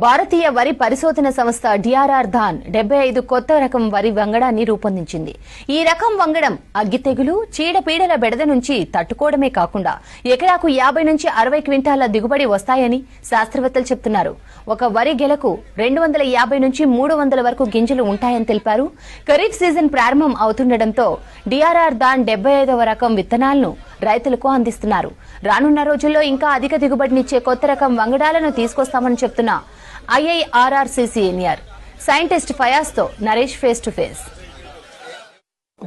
భారతీయ వరి పరిశోధన సంస్థ డిఆర్ఆర్ ధాన్ డెబ్బై ఐదు కొత్త రకం వరి వంగడాన్ని రూపొందించింది. ఈ రకం వంగడం అగ్గి తెగులు చీడపీడల బెడద నుంచి తట్టుకోవడమే కాకుండా ఎకరాకు యాభై నుంచి అరవై క్వింటాల దిగుబడి వస్తాయని శాస్త్రవేత్తలు చెప్తున్నారు. ఒక వరి గెలకు రెండు వందల యాభై నుంచి మూడు వందల వరకు గింజలు ఉంటాయని తెలిపారు. ఖరీఫ్ సీజన్ ప్రారంభం అవుతుండటంతో డిఆర్ఆర్ ధాన్ డెబ్బై ఐదవ రకం విత్తనాలను రైతులకు అందిస్తున్నారు. రానున్న రోజుల్లో ఇంకా అధిక దిగుబడినిచ్చే కొత్త రకం వంగడాలను తీసుకొస్తామని చెప్తున్నా ఐఐఆర్ఆర్సీ సీనియర్ సైంటిస్ట్ ఫయాజ్తో నరేష్ ఫేస్ టు ఫేస్.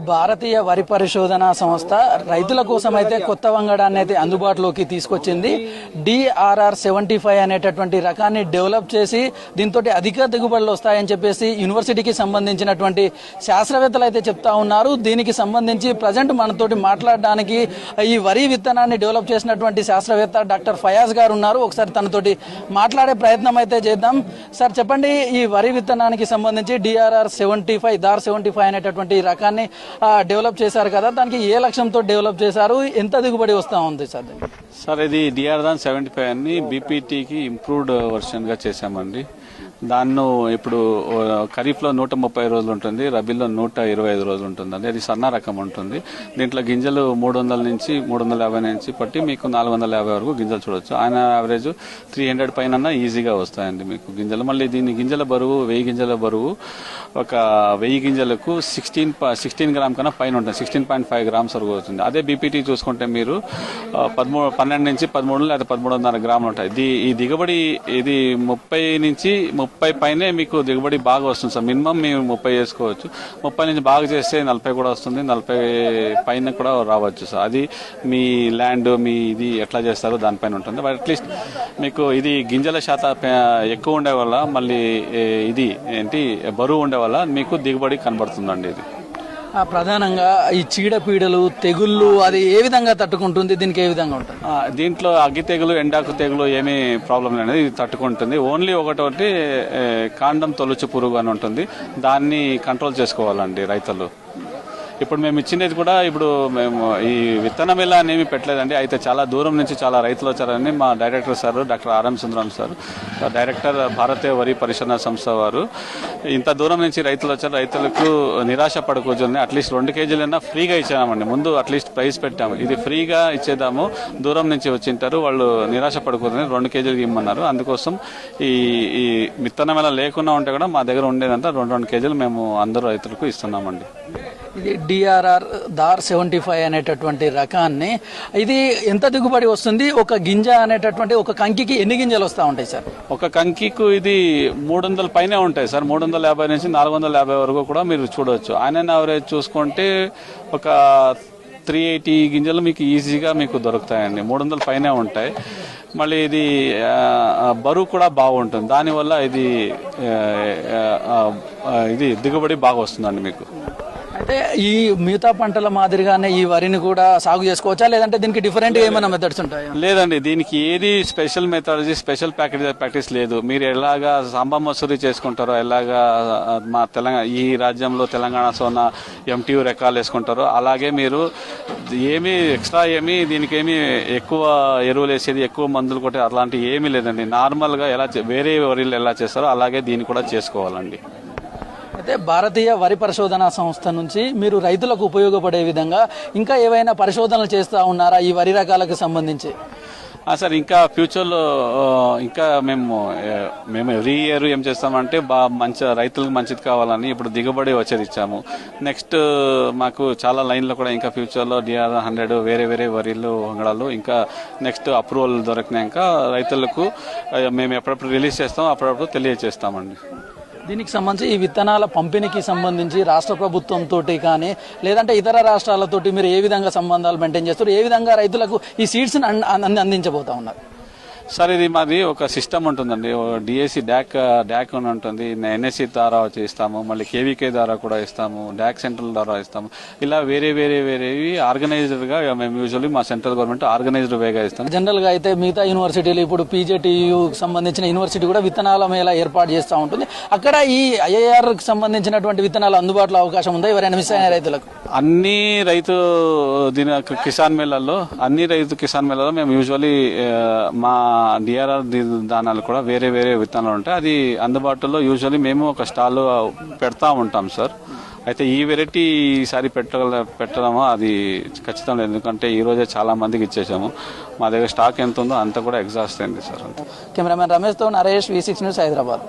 భారతీయ వరి పరిశోధన సంస్థ రైతుల కోసం అయితే కొత్త వంగడాన్ని అయితే అందుబాటులోకి తీసుకొచ్చింది. డిఆర్ఆర్ సెవెంటీ ఫైవ్ అనేటటువంటి రకాన్ని డెవలప్ చేసి దీంతో అధిక దిగుబడులు వస్తాయని చెప్పేసి యూనివర్సిటీకి సంబంధించినటువంటి శాస్త్రవేత్తలు అయితే చెప్తా ఉన్నారు. దీనికి సంబంధించి ప్రజెంట్ మనతోటి మాట్లాడడానికి ఈ వరి విత్తనాన్ని డెవలప్ చేసినటువంటి శాస్త్రవేత్త డాక్టర్ ఫయాజ్ గారు ఉన్నారు. ఒకసారి తనతోటి మాట్లాడే ప్రయత్నం అయితే చేద్దాం. సార్ చెప్పండి ఈ వరి విత్తనానికి సంబంధించి DRR seventy five Dhan seventy five అనేటటువంటి రకాన్ని డెవలప్ చేశారు కదా దానికి ఏ లక్ష్యంతో డెవలప్ చేశారు ఎంత దిగుబడి వస్తా ఉంది సార్ సార్ ఇది డిఆర్ దాన్ సెవెంటీ ఫైవ్ అని బీపీటీకి ఇంప్రూవ్డ్ వర్షన్గా చేశామండి. దాన్ని ఇప్పుడు ఖరీఫ్లో నూట ముప్పై రోజులు ఉంటుంది రబీలో నూట ఇరవై ఐదు రోజులు ఉంటుందండి. అది సన్న రకం ఉంటుంది. దీంట్లో గింజలు మూడు వందల నుంచి మూడు వందల యాభై నుంచి పట్టి మీకు నాలుగు వందల యాభై వరకు గింజలు చూడొచ్చు. ఆయన యావరేజ్ త్రీ హండ్రెడ్ పైన ఈజీగా వస్తాయండి మీకు గింజలు. మళ్ళీ దీని గింజల బరువు వెయ్యి గింజల బరువు ఒక వెయ్యి గింజలకు సిక్స్టీన్ సిక్స్టీన్ గ్రామ్ కన్నా పైన ఉంటుంది. సిక్స్టీన్ పాయింట్ ఫైవ్ గ్రామ్స్ వరకు వస్తుంది. అదే బీపీటీ చూసుకుంటే మీరు పదమూడు పన్నెండు నుంచి పదమూడు లేదా పదమూడు వందల గ్రాములు ఉంటాయి. ఇది ఈ దిగుబడి ఇది ముప్పై నుంచి ముప్పై పైనే మీకు దిగుబడి బాగా వస్తుంది సార్. మినిమం మేము ముప్పై చేసుకోవచ్చు. ముప్పై నుంచి బాగా చేస్తే నలభై కూడా వస్తుంది. నలభై పైన కూడా రావచ్చు సార్. అది మీ ల్యాండ్ మీ ఇది ఎట్లా చేస్తారో దానిపైన ఉంటుంది. బట్ అట్లీస్ట్ మీకు ఇది గింజల శాతం ఎక్కువ ఉండే వల్ల మళ్ళీ ఇది ఏంటి బరువు ఉండే వల్ల మీకు దిగుబడి కనబడుతుందండి ఇది. ప్రధానంగా ఈ చీడపీడలు తెగుళ్ళు అది ఏ విధంగా తట్టుకుంటుంది? దీనికి ఏ విధంగా ఉంటుంది? దీంట్లో అగ్గి తెగులు ఎండాకు తెగులు ఏమీ ప్రాబ్లం అనేది తట్టుకుంటుంది. ఓన్లీ ఒకటి కాండం తొలుచు పురుగు అని ఉంటుంది. దాన్ని కంట్రోల్ చేసుకోవాలండి రైతులు. ఇప్పుడు మేము ఇచ్చినది కూడా ఇప్పుడు మేము ఈ విత్తనం ఇలా అనేమి పెట్టలేదండి. అయితే చాలా దూరం నుంచి చాలా రైతులు వచ్చారని మా director sir doctor RM Sundaram sir director భారతీయ వరి పరిశోధన సంస్థ వారు. ఇంత దూరం నుంచి రైతులు వచ్చారు. రైతులకు నిరాశ పడకూడదని అట్లీస్ట్ రెండు కేజీలైనా ఫ్రీగా ఇచ్చామండి. ముందు అట్లీస్ట్ ప్రైస్ పెట్టాము. ఇది ఫ్రీగా ఇచ్చేద్దాము దూరం నుంచి వచ్చింటారు వాళ్ళు నిరాశ పడకూడదని రెండు కేజీలు ఇమ్మన్నారు. అందుకోసం ఈ ఈ విత్తనం ఎలా లేకుండా ఉంటే కూడా మా దగ్గర ఉండేదంతా రెండు రెండు కేజీలు మేము అందరూ రైతులకు ఇస్తున్నామండి. ఇది డిఆర్ఆర్ దార్ సెవెంటీ ఫైవ్ అనేటటువంటి రకాన్ని ఇది ఎంత దిగుబడి వస్తుంది? ఒక గింజ అనేటటువంటి ఒక కంకికి ఎన్ని గింజలు వస్తూ ఉంటాయి సార్? ఒక కంకికు ఇది మూడు వందల పైనే ఉంటాయి సార్. మూడు వందల యాభై నుంచి నాలుగు వందల యాభై వరకు కూడా మీరు చూడవచ్చు ఆయన యావరేజ్ చూసుకుంటే ఒక త్రీ ఎయిటీ గింజలు మీకు ఈజీగా మీకు దొరుకుతాయండి. మూడు వందల పైనే ఉంటాయి. మళ్ళీ ఇది బరువు కూడా బాగుంటుంది. దానివల్ల ఇది ఇది దిగుబడి బాగా వస్తుందండి మీకు. అయితే ఈ మిగతా పంటల మాదిరిగానే ఈ వరిని కూడా సాగు చేసుకోవచ్చా? లేదంటే దీనికి డిఫరెంట్ ఏమైనా మెథడ్స్ ఉంటాయా? లేదండి దీనికి ఏది special methodology special packet practice లేదు. మీరు ఎలాగా సాంబా మసూరి చేసుకుంటారో ఎలాగా మా తెలంగాణ ఈ రాజ్యంలో తెలంగాణ సోనా ఎంటీయూ రకాలు వేసుకుంటారో అలాగే మీరు ఏమీ ఎక్స్ట్రా ఏమీ దీనికి ఏమీ ఎక్కువ ఎరువులు వేసేది ఎక్కువ మందులు కొట్టే అలాంటి ఏమీ లేదండి. నార్మల్గా ఎలా వేరే వరిలు ఎలా చేస్తారో అలాగే దీన్ని కూడా చేసుకోవాలండి. అయితే భారతీయ వరి పరిశోధన సంస్థ నుంచి మీరు రైతులకు ఉపయోగపడే విధంగా ఇంకా ఏవైనా పరిశోధనలు చేస్తూ ఉన్నారా ఈ వరి రకాలకు సంబంధించి? ఆ, సార్ ఇంకా ఫ్యూచర్లో ఇంకా మేము మేము ఎవ్రీ ఇయర్ ఏం చేస్తామంటే బా మంచి రైతులకు మంచిది కావాలని ఇప్పుడు దిగుబడి వచ్చేది ఇచ్చాము. నెక్స్ట్ మాకు చాలా లైన్లో కూడా ఇంకా ఫ్యూచర్లో డిఆర్ హండ్రెడ్ వేరే వేరే వరిలు వంగడాలు ఇంకా నెక్స్ట్ అప్రూవల్ దొరికినాక రైతులకు మేము ఎప్పుడప్పుడు రిలీజ్ చేస్తాం అప్పుడప్పుడు తెలియజేస్తామండి దీనికి సంబంధించి ఈ విత్తనాల పంపిణీకి సంబంధించి రాష్ట్ర ప్రభుత్వంతో కానీ లేదంటే ఇతర రాష్ట్రాలతోటి మీరు ఏ విధంగా సంబంధాలు మెయింటైన్ చేస్తారు? ఏ విధంగా రైతులకు ఈ సీడ్స్ అందించబోతా ఉన్నారు? సార్ ఇది మాది ఒక సిస్టమ్ ఉంటుందండి. డిఎస్సి డ్యాక్ డ్యాక్ అని ఉంటుంది. ఎన్ఎస్సి ద్వారా వచ్చి ఇస్తాము మళ్ళీ కేవీకే ద్వారా కూడా ఇస్తాము. డ్యాక్ సెంటర్ ద్వారా ఇస్తాము. ఇలా వేరే వేరే వేరేవి ఆర్గనైజ్డ్గా మేము యూజువల్లీ మా సెంట్రల్ గవర్నమెంట్ ఆర్గనైజ్డ్ వేగా ఇస్తాం. జనరల్గా అయితే మిగతా యూనివర్సిటీలు ఇప్పుడు పీజేటీయు సంబంధించిన యూనివర్సిటీ కూడా విత్తనాల మేళ ఏర్పాటు చేస్తూ ఉంటుంది. అక్కడ ఈ ఐఐఆర్కి సంబంధించినటువంటి విత్తనాలు అందుబాటులో అవకాశం ఉందా? ఎవరైనా మిస్ అయిన రైతులకు? అన్ని రైతు దీని కిసాన్ మేళల్లో అన్ని రైతు కిసాన్ మేళల్లో మేము యూజువల్లీ మా డిఆర్ఆర్ దానాలు కూడా వేరే వేరే విత్తనాలు ఉంటాయి. అది అందుబాటులో యూజువల్లీ మేము ఒక స్టాల్ పెడతా ఉంటాం సార్ అయితే ఈ వెరైటీ ఈసారి పెట్టగల పెట్టడమో? అది ఖచ్చితం లేదు. ఎందుకంటే ఈ రోజే చాలా మందికి ఇచ్చేసాము. మా దగ్గర స్టాక్ ఎంత ఉందో అంత కూడా ఎగ్జాస్ట్ అయింది sir cameraman రమేష్తో Naresh V six news Hyderabad.